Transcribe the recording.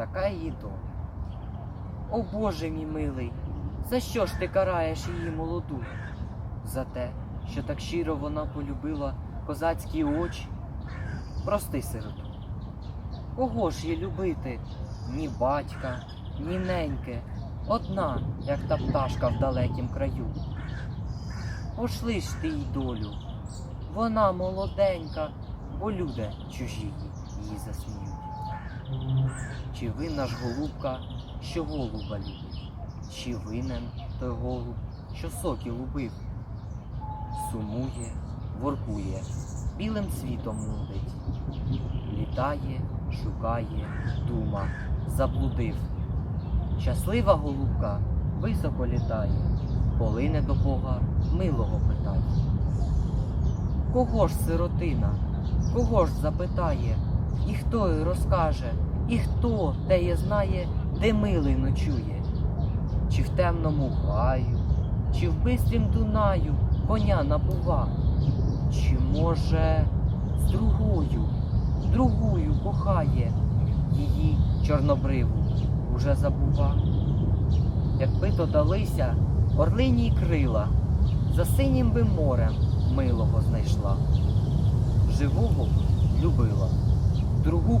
така її доля. О Боже мій милий, за що ж ти караєш її молоду? За те, що так щиро вона полюбила козацькі очі? Прости, сироту. Кого ж є любити? Ні батька, ні неньки, одна, як та пташка в далекім краю. Пошли ж ти їй долю, вона молоденька, бо люди чужі її засміють. Чи винна ж голубка, що голуба любить, чи винен той голуб, що сокіл убив? Сумує, воркує, білим цвітом нудить, літає, шукає, дума, заблудив. Щаслива голубка високо літає, полине до Бога милого питає. Кого ж сиротина, кого ж запитає, і хто й розкаже, і хто теє знає, де милий ночує, чи в темному гаю, чи в бистрім Дунаю коня набува, чи може з другою, другою кохає її чорнобриву уже забува. Якби то далися орлині крила, за синім би морем милого знайшла. Живого любила, другу